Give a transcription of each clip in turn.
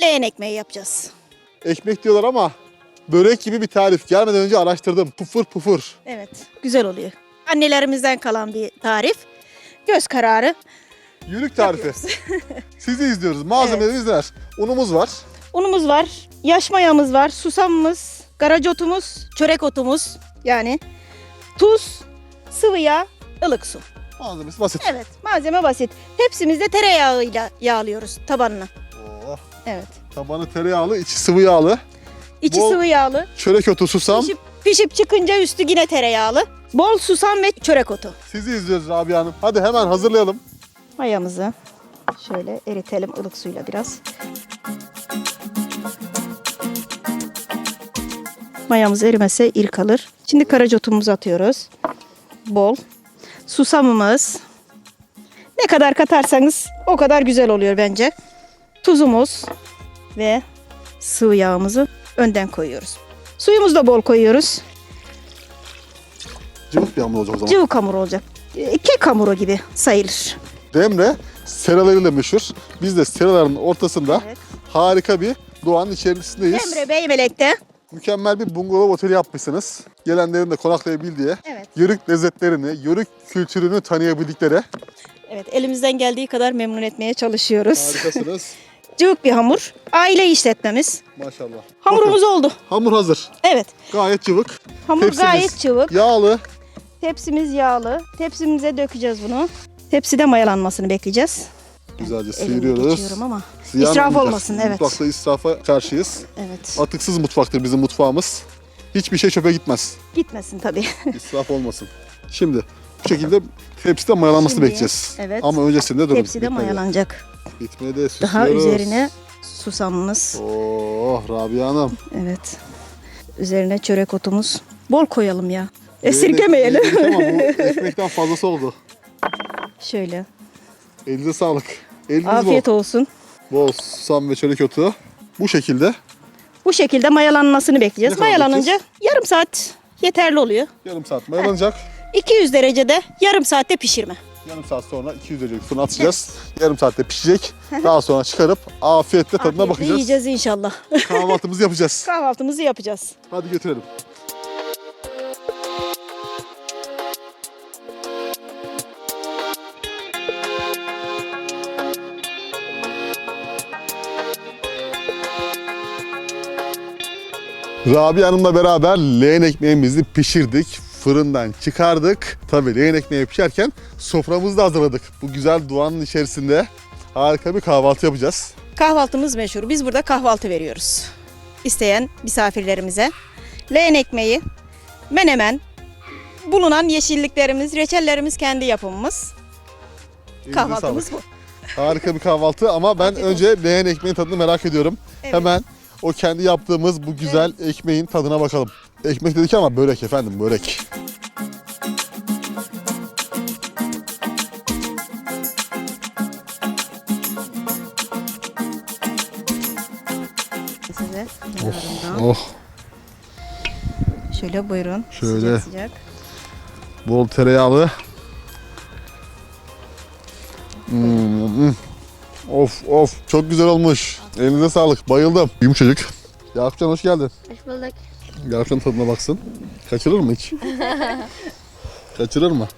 leğen ekmeği yapacağız. Ekmek diyorlar ama börek gibi bir tarif. Gelmeden önce araştırdım. Pufur pufur. Evet, güzel oluyor. Annelerimizden kalan bir tarif. Göz kararı. Yörük tarifi. Sizi izliyoruz. Malzemelerimiz neler? Unumuz var. Unumuz var, yaş mayamız var, susamımız, garacotumuz, çörek otumuz yani tuz, sıvı yağ, ılık su. Malzemesi basit. Evet, malzeme basit. Hepsimiz de tereyağıyla yağlıyoruz tabanını. Evet. tabanı tereyağlı, içi sıvı yağlı. İçi Bol- sıvı yağlı. Çörek otu, susam. Pişip, pişip çıkınca üstü yine tereyağlı. Bol susam ve çörek otu. Sizi izliyoruz Rabia Hanım. Hadi hemen hazırlayalım. Mayamızı şöyle eritelim ılık suyla biraz. Mayamız erimese ir kalır. Şimdi karacotumuzu atıyoruz. Bol. Susamımız. Ne kadar katarsanız o kadar güzel oluyor bence. Tuzumuz ve sıvı yağımızı önden koyuyoruz. Suyumuzu da bol koyuyoruz. Cıvık bir hamur olacak o zaman. Cıvık hamur olacak. E, Kek hamuru gibi sayılır. Demre seralarıyla meşhur. Biz de seraların ortasında Evet. harika bir doğanın içerisindeyiz. Emre Bey Melek'te. Mükemmel bir bungalov oteli yapmışsınız. Gelenlerin de konaklayabildiği, Evet. yörük lezzetlerini, yörük kültürünü tanıyabildikleri. Evet elimizden geldiği kadar memnun etmeye çalışıyoruz. Harikasınız. Cıvık bir hamur. Aile işletmemiz. Maşallah. Hamurumuz oldu. Bakın, hamur hazır. Evet. Gayet cıvık. Hamur Tepsimiz gayet cıvık. Yağlı. Tepsimiz yağlı. Tepsimize dökeceğiz bunu. Tepside mayalanmasını bekleyeceğiz. Güzelce sıyırıyoruz. ama. Ziyan İsraf olmayacak. olmasın, evet. Mutfakta israfa karşıyız. Evet. Atıksız mutfaktır bizim mutfağımız. Hiçbir şey çöpe gitmez. Gitmesin tabii. İsraf olmasın. Şimdi bu şekilde tepside mayalanmasını Şimdi, bekleyeceğiz. evet. Ama öncesinde durun. Tepside bitmedi. mayalanacak. Bitmedi. Daha süslüyoruz. üzerine susamımız. Oh Rabia Hanım. Evet. Üzerine çörek otumuz. Bol koyalım ya. Esirgemeyelim. Yedik Ama bu ekmekten fazlası oldu. Şöyle. Elinize sağlık. Eliniz Afiyet olsun. bol. Bol susam ve çörek otu. Bu şekilde Bu şekilde mayalanmasını bekleyeceğiz. Ne kadar Mayalanınca yarım saat yeterli oluyor. yarım saat mayalanacak. 200 derecede yarım saatte pişirme. Yarım saat sonra 200 derece fırına atacağız. Yarım saatte pişecek. Daha sonra çıkarıp afiyetle tadına Afiyetle bakacağız. Yiyeceğiz inşallah. Kahvaltımızı yapacağız. Kahvaltımızı yapacağız. Hadi götürelim. Rabia Hanım'la beraber leğen ekmeğimizi pişirdik. Fırından çıkardık. Tabii leğen ekmeği pişerken soframızı da hazırladık. Bu güzel doğanın içerisinde harika bir kahvaltı yapacağız. Kahvaltımız meşhur. Biz burada kahvaltı veriyoruz. İsteyen misafirlerimize. Leğen ekmeği, menemen, bulunan yeşilliklerimiz, reçellerimiz kendi yapımımız. Elinize Kahvaltımız bu. Harika bir kahvaltı ama ben önce leğen ekmeğin tadını merak ediyorum. Evet. Hemen o kendi yaptığımız bu güzel ekmeğin tadına bakalım. Ekmek dedik ama börek efendim börek. Size kenarından. Oh Şöyle buyurun. Şöyle. Sıcak sıcak. bol tereyağlı. Hmm, Of of çok güzel olmuş. Elinize sağlık bayıldım. Yumuşacık. Yakupcan hoş geldin. Hoş bulduk. Yakupcan tadına baksın. Kaçırır mı hiç? Kaçırır mı?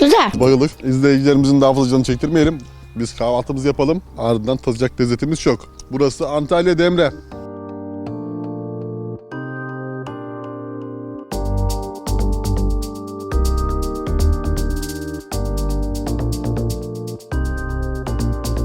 Güzel. Bayıldık. İzleyicilerimizin daha fazla canını çektirmeyelim. Biz kahvaltımızı yapalım. Ardından tadacak lezzetimiz çok. Burası Antalya Demre.